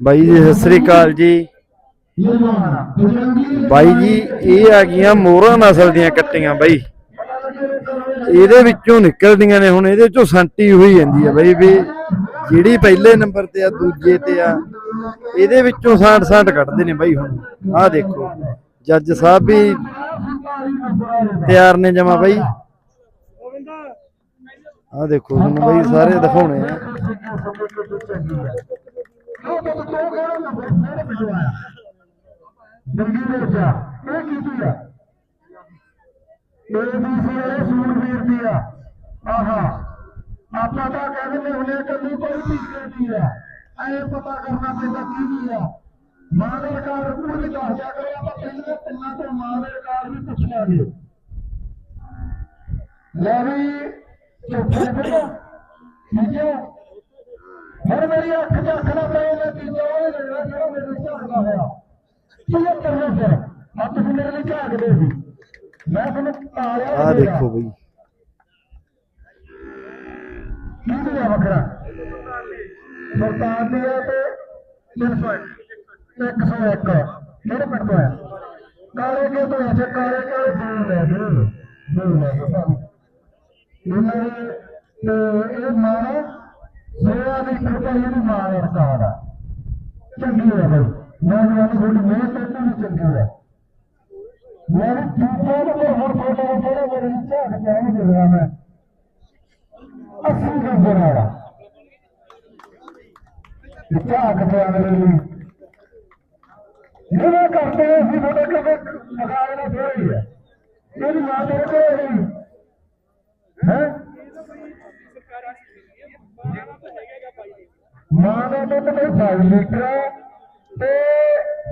ਬਾਈ ਜੀ, ਸਤਿ ਸ੍ਰੀ ਅਕਾਲ ਜੀ। ਬਾਈ ਜੀ, ਇਹ ਆ ਗਈਆਂ ਮੋਹਰਾ ਨਸਲ ਦੀਆਂ ਕੱਟੀਆਂ ਬਾਈ। ਇਹਦੇ ਵਿੱਚੋਂ ਨਿਕਲਦੀਆਂ ਨੇ ਹੁਣ, ਇਹਦੇ ਚੋਂ ਸੰਟੀ ਹੋਈ ਜਾਂਦੀ ਆ ਬਾਈ ਵੀ ਜਿਹੜੀ ਪਹਿਲੇ ਨੰਬਰ ਤੇ ਆ, ਦੂਜੇ ਤੇ ਆ, ਇਹਦੇ ਵਿੱਚੋਂ ਸਾਂਟ ਸਾਂਟ ਕੱਢਦੇ ਨੇ ਬਾਈ ਹੁਣ। ਆਹ ਦੇਖੋ, ਜੱਜ ਸਾਹਿਬ ਵੀ ਤਿਆਰ ਨੇ ਜਮਾ ਬਾਈ। ਆਹ ਦੇਖੋ ਤੁਹਾਨੂੰ ਬਾਈ, ਸਾਰੇ ਦਿਖਾਉਣੇ ਆ। ਜੰਗੀ ਮੋਰਚਾ ਇਹ ਕੀਤੀ ਆ? ਏਬੀਸੀ ਵਾਲੇ ਸੂਰਬੀਰ ਦੀ ਆ। ਆਹਾ। ਆਪਾਂ ਤਾਂ ਕਹਿ ਦਿੰਦੇ ਹੁੰਦੇ ਕੱਲੀ ਕੋਈ ਤੀਸਰੇ ਦੀ ਆ। ਐ ਪਤਾ ਕਰਨਾ ਪੈਂਦਾ ਕੀ ਦੀ ਆ। ਮਾਂ ਦੇ ਰਿਕਾਰਡ ਪੂਰੇ ਦੱਸ ਦਿਆ ਕਰੋ, ਆਪਾਂ ਪਹਿਲੇ ਤਿੰਨਾਂ ਤੋਂ ਮਾਂ ਦੇ ਰਿਕਾਰਡ ਵੀ ਪੁੱਛ ਲਾਂਗੇ। ਲੈ ਵੀ, ਚੌਥੇ ਬੇਟਾ ਠੀਕ ਹੁਣ ਮੇਰੀ ਅੱਖ ਨਾ ਪਏ ਮੈਂ ਤੀਜਾ ਉਹ ਜਿਹੜਾ ਜਿਹੜਾ ਮੇਰੇ ਝਾਕਦਾ ਹੋਇਆ। ਇਹ ਕਰਨਾ ਫਿਰ? ਆ ਤੁਸੀਂ ਮੇਰੇ ਲਈ ਝਾਕਦੇ ਸੀ। ਮੈਂ ਤੁਹਾਨੂੰ ਤਾਲਿਆ ਆਹ ਦੇਖੋ ਬਈ। ਕੀ ਦਿਆ ਵੱਖਰਾ? ਸੁਲਤਾਨ ਦੀ ਹੈ ਤੇ 301 101 ਕਿਹੜੇ ਪਿੰਡ ਤੋਂ ਆਇਆ? ਕਾਲੇ ਕੇ ਤੋਂ ਆਇਆ? ਕਾਲੇ ਕਾਲੇ ਦੋ ਲੈ ਦੋ। ਦੋ ਲੈ ਇਹਨਾਂ ਇਹ ਮਾਂ ਸੋਇਆ ਦੀ ਕਿਰਪਾ ਇਹਨੂੰ ਮਾਂ ਦਾ। ਰਿਕਾਰਡ ਚੰਗੀ ਹੈ ਬਈ। ਨੌਜਵਾਨ ਤੁਹਾਡੀ ਮਿਹਨਤ ਤੇ ਵੀ ਚੰਗੀ ਹੈ। ਮੈਂ ਦੂਜੇ ਨੰਬਰ ਹੁਣ ਤੁਹਾਡੇ ਨੂੰ ਥੋੜਾ ਮੇਰੇ ਝਾਕ ਜਾਣ ਦੇ ਮੈਂ। ਅੱਸੀ ਨੰਬਰ ਵਾਲਾ ਝਾਕ ਤੇ ਅਗਲੇ ਨੂੰ ਜਿਵੇਂ ਕਰਦੇ ਹਾਂ ਅਸੀਂ, ਤੁਹਾਡੇ ਕਦੇ ਮੁਕਾਬਲਾ ਥੋੜੀ ਹੈ ਇਹਦੀ ਮਾਂ ਦੇ ਕੋਲ ਹੈ ਹੈ? ਮਾਂ ਦਾ ਦੁੱਧ ਬਈ 22 ਲੀਟਰ ਤੇ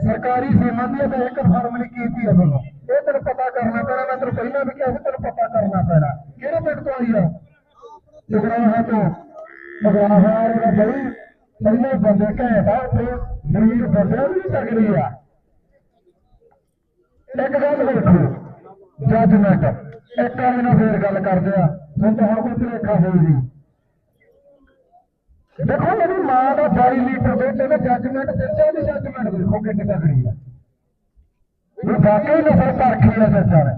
ਸਰਕਾਰੀ ਸੀਮਾ ਦੀ ਹੈ ਇੱਕ ਫਾਰਮ ਕੀਤੀ ਹੈ ਤੁਹਾਨੂੰ। ਇਹ ਤੈਨੂੰ ਪਤਾ ਕਰਨਾ ਪੈਣਾ, ਮੈਂ ਤੈਨੂੰ ਪਹਿਲਾਂ ਵੀ ਕਿਹਾ ਸੀ, ਤੈਨੂੰ ਪਤਾ ਕਰਨਾ ਪੈਣਾ। ਕਿਹੜੇ ਪਿੰਡ ਤੋਂ ਆਈ ਆ? ਜਗਰਾਹਾ ਤੋਂ। ਜਗਰਾਹਾ ਦਾ ਬੜੀ ਪਹਿਲੇ ਬੰਦੇ ਘੈਂਟ ਆ ਤੇ ਗਰੀਬ ਬੰਦੇ ਵੀ ਤਗੜੀ ਆ। ਇੱਕ ਗੱਲ ਵੇਖੋ ਜੱਜਮੈਂਟ ਇੱਕ ਵਾਲੇ ਨਾਲ ਫੇਰ ਗੱਲ ਕਰਦੇ ਆ। ਹੁਣ ਤਾਂ ਹੁਣ ਕੋਈ ਭੁਲੇਖਾ ਹੋਈ ਨਹੀਂ ਦੇਖੋ, ਮੇਰੀ ਮਾਂ ਦਾ 22 ਲੀਟਰ ਬੇਟੇ ਨੇ ਜੱਜਮੈਂਟ ਦਿੱਤੇ ਦੀ ਜੱਜਮੈਂਟ ਦੇਖੋ ਕਿੰਨੀ ਤਕੜੀ ਆ ਇਹ ਵਾਕਈ ਨਸਲ ਪਰਖੀ ਆ ਸੱਚਾ ਨੇ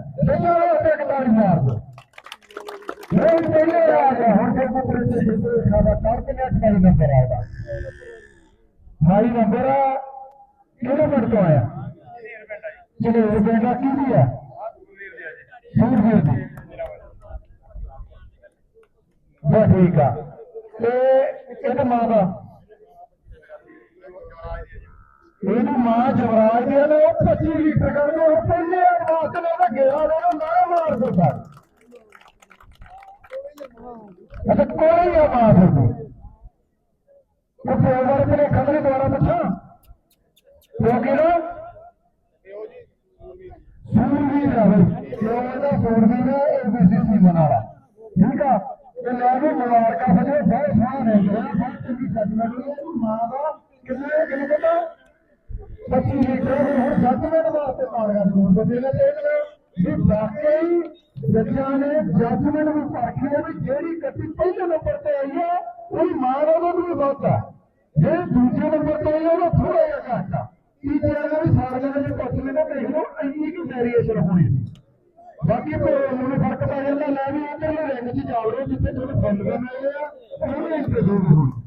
ਉਹ ਤੇ ਕਤਾਰੀ ਮਾਰ ਦੋ। ਇਹ ਪਹਿਲੇ ਆ ਗਿਆ, ਹੁਣ ਜੇ ਕੋਈ ਪ੍ਰਿੰਸ ਜਿੱਤੇ ਸਾਡਾ ਕਰ ਕੇ ਨੈਟ ਨੰਬਰ ਆਉਂਦਾ ਮਾਈ ਨੰਬਰ ਕਿਹੜੇ ਪਿੰਡ ਤੋਂ ਆਇਆ? ਜਿਹੜੇ ਪਿੰਡ ਦਾ ਕੀ ਦੀ ਆ? ਸੂਰਬੀਰ ਦੀ। ਬਸ ਠੀਕ ਆ। ਮਾਂ ਦਾ ਇਹਦੀ ਮਾਂ ਜਵਰਾਜ ਦੀ ਨੇ, ਉਹ 25 ਲੀਟਰ ਕਰਦੇ ਉਹ ਪਹਿਲੇ ਮਾਤ ਨੇ ਉਹਦਾ ਗੇੜਾ ਦੇ ਨਾ ਮਾਰ ਦਿੱਤਾ ਅੱਛਾ, ਕੋਈ ਆ ਮਾਂ ਦੀ ਉਹ ਫੇਵਰ ਤੇ ਖੰਡਰੀ ਦੁਆਰਾ ਪੁੱਛਾਂ। ਉਹ ਕਿਹੜਾ ਸੂਰਵੀਰ ਆ ਬਈ ਜੋ ਇਹਦਾ ਸੂਰਵੀਰ ਮਨਾਲਾ। ਠੀਕ ਆ? ਤੇ ਲੈ ਵੀ ਮੁਬਾਰਕਾਂ ਸਜੇ ਬਹੁਤ ਸੋਹਣਾ ਨੇ ਜਿਹੜਾ ਬਹੁਤ ਚੰਗੀ ਜੱਜਮੈਂਟ ਹੋਈ ਹੈ ਮਾਂ ਦਾ ਕਿੰਨੇ ਕਿੰਨੇ ਪਤਾ 25 ਲੀਟਰ ਦੀ ਹੁਣ ਜੱਜਮੈਂਟ ਵਾਸਤੇ ਮਾਰਿਆ ਜ਼ਰੂਰ ਬਦੇ ਨੇ ਤੇ ਇਹਨੇ ਵੀ ਵਾਕਈ ਜੱਜਾਂ ਨੇ ਜੱਜਮੈਂਟ ਵੀ ਪਾਖੀ ਹੈ ਵੀ ਜਿਹੜੀ ਕੱਟੀ ਪਹਿਲੇ ਨੰਬਰ ਤੇ ਆਈ ਹੈ ਉਹਦੀ ਮਾਂ ਦਾ ਦੁੱਧ ਵੀ ਬਹੁਤ ਆ ਜੇ ਦੂਜੇ ਨੰਬਰ ਤੇ ਆਈ ਹੈ ਉਹ ਥੋੜਾ ਜਿਹਾ ਘੱਟ ਆ ਤੀਜੇ ਵਾਲਾ ਵੀ ਸਾਰਿਆਂ ਦੇ ਵਿੱਚ ਪੁੱਛ ਲੈਣਾ ਤੇ ਇਹਨੂੰ ਇੰਨੀ ਕੁ ਵੇਰੀਏਸ਼ਨ ਹੋਣੀ ਸੀ ਬਾਕੀ ਭੋਲ ਨੂੰ ਫ਼ਰਕ ਪੈ ਜਾਂਦਾ, ਲੈ ਵੀ ਉਧਰਲੇ ਰਿੰਗ 'ਚ ਜਾ ਵੜੋ ਜਿੱਥੇ ਤੁਹਾਨੂੰ ਫੁੱਲ ਬਣਾਏ ਆ, ਉਹਨੇ ਇੰਟਰਵਿਊ ਹੋਣੀ।